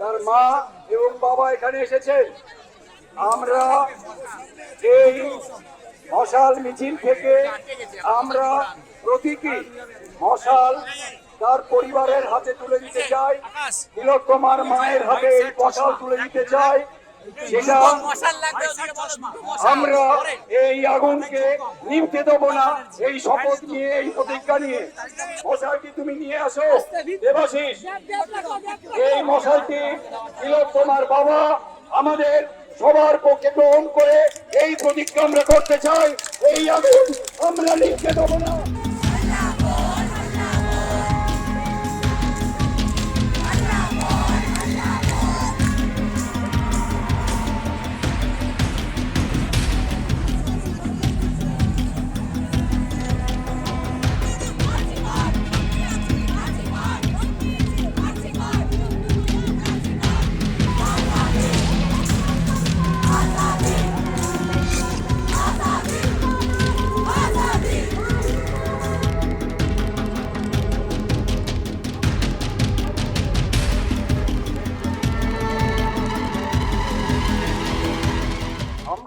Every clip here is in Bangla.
তার মা এবং বাবা এখানে এসেছেন আমরা এই মশাল মিছিল থেকে আমরা প্রতীকী মশাল তার পরিবারের হাতে তুলে দিতে চাই। তিলোত্তমার মায়ের হাতে এই মশাল তুলে দিতে চাই। আমরা এই আগুনকে নিভতে দেবো না। এই শপথ নিয়ে, এই প্রতিজ্ঞা নিয়ে মশালটি তুমি নিয়ে আসো। দেবাশিস। এই ছিল তোমার বাবা আমাদের সবার পক্ষে গ্রহণ করে এই প্রতিজ্ঞা আমরা করতে চাই। এই আগুন আমরা লিখতে দেবো না।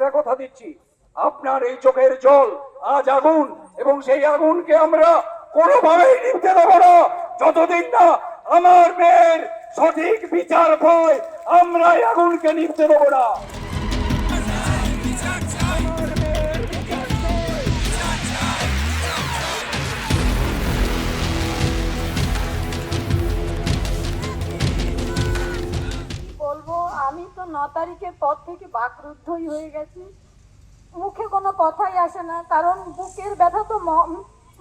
আমরা কথা দিচ্ছি। আপনার এই চোখের জল আজ আগুন, এবং সেই আগুনকে আমরা কোনোভাবেই নিতে দেব না। যতদিন না আমার মেয়ের সঠিক বিচার হয় আমরা আগুনকে নিতে দেবো না। তারিখের পর থেকে বাকরুদ্ধই হয়ে গেছি। মুখে কোনো কথাই আসে না, কারণ বুকের ব্যথা তো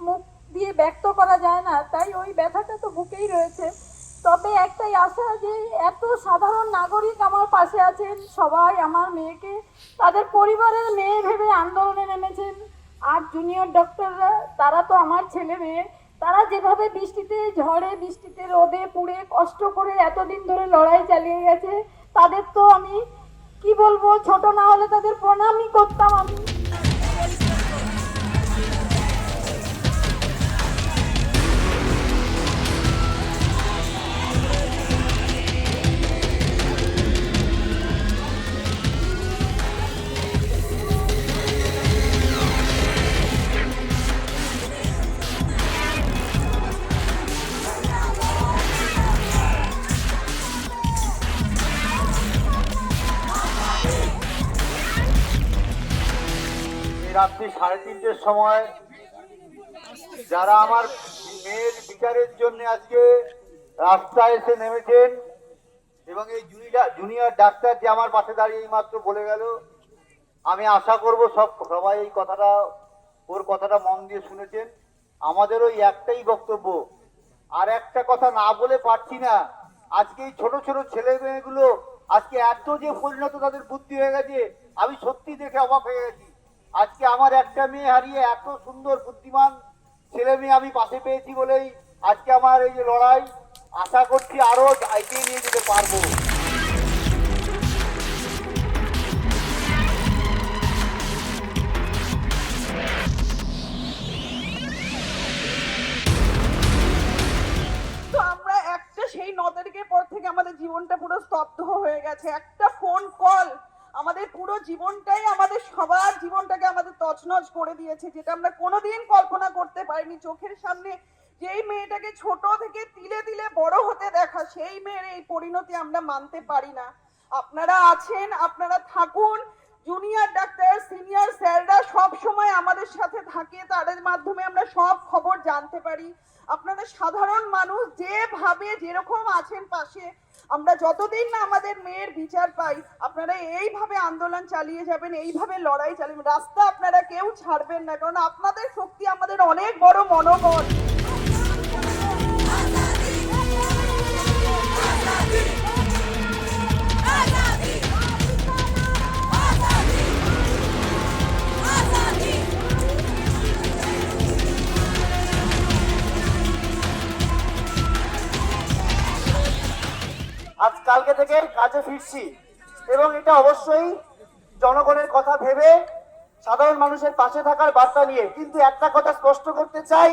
মুখ দিয়ে ব্যক্ত করা যায় না, তাই ওই ব্যথাটা তো বুকেই রয়েছে। তবে একটাই আশা যে এত সাধারণ নাগরিক আমার পাশে আছেন, সবাই আমার মেয়েকে, তাদের পরিবারের মেয়ে ভেবে আন্দোলনে নেমেছেন। আর জুনিয়র ডক্টররা তারা তো আমার ছেলে মেয়ে, তারা যেভাবে বৃষ্টিতে ঝড়ে, বৃষ্টিতে রোদে পুড়ে কষ্ট করে এতদিন ধরে লড়াই চালিয়ে গেছে তাদের তো আমি কি বলব ছোট না হলে তাদের প্রণামই করতাম। রাত্রি সাড়ে তিনটের সময় যারা আমার মেয়ের বিচারের জন্য আজকে রাস্তায় এসে নেমেছেন এবং এই জুনিয়র জুনিয়র ডাক্তার যে আমার পাশে দাঁড়িয়ে মাত্র বলে গেল, আমি আশা করব সব সবাই এই কথাটা ওর কথাটা মন দিয়ে শুনেছেন। আমাদের ওই একটাই বক্তব্য, আর একটা কথা না বলে পারছি না। আজকে এই ছোট ছোট ছেলে মেয়েগুলো আজকে এত যে পরিণত তাদের বুদ্ধি হয়ে গেছে, আমি সত্যি দেখে অবাক হয়ে গেছি। আজকে আমার একটা মেয়ে হারিয়ে এত সুন্দর, বুদ্ধিমান ছেলে মেয়ে আমি পাশে পেয়েছি বলেই আজকে আমার এই যে লড়াই, আশা করছি আরও এগিয়ে নিয়ে যেতে পারব। সেই ন তারিখের পর থেকে আমাদের জীবনটা পুরো স্তব্ধ হয়ে গেছে। একটা ফোন কল আমাদের পুরো জীবনটাই আমাদের সবার জীবনটাকে আমাদের তছনছ করে দিয়েছে, যেটা আমরা কোনোদিন কল্পনা করতে পারিনি। চোখের সামনে যেই মেয়েটাকে ছোট থেকে তিলে তিলে বড় হতে দেখা, সেই মেয়ের এই পরিণতি আমরা মানতে পারি না। আপনারা আছেন, আপনারা থাকুন জুনিয়র ডাক্তার সিনিয়র স্যাররা সব সময় আমাদের সাথে থাকে, তাদের মাধ্যমে আমরা সব খবর জানতে পারি। আপনারা সাধারণ মানুষ যেভাবে যেরকম আছেন পাশে, আমরা যতদিন না আমাদের মেয়ের বিচার পাই, আপনারা এইভাবে আন্দোলন চালিয়ে যাবেন, এইভাবে লড়াই চালিয়ে রাস্তা আপনারা কেউ ছাড়বেন না, কারণ আপনাদের শক্তি আমাদের অনেক বড় মনোবল। আজ কালকে থেকে কাজে ফিরছি। এবং এটা অবশ্যই জনগণের কথা ভেবে সাধারণ মানুষের পাশে থাকার বার্তা নিয়ে। কিন্তু একটা কথা স্পষ্ট করতে চাই,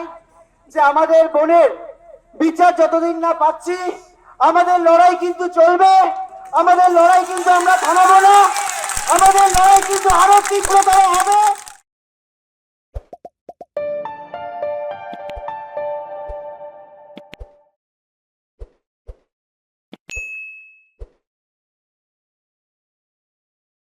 যে আমাদের বোনের বিচার যতদিন না পাচ্ছি, আমাদের লড়াই কিন্তু চলবে, আমাদের লড়াই কিন্তু আমরা থামাবো না, আমাদের লড়াই কিন্তু আরও তীব্রতর হবে।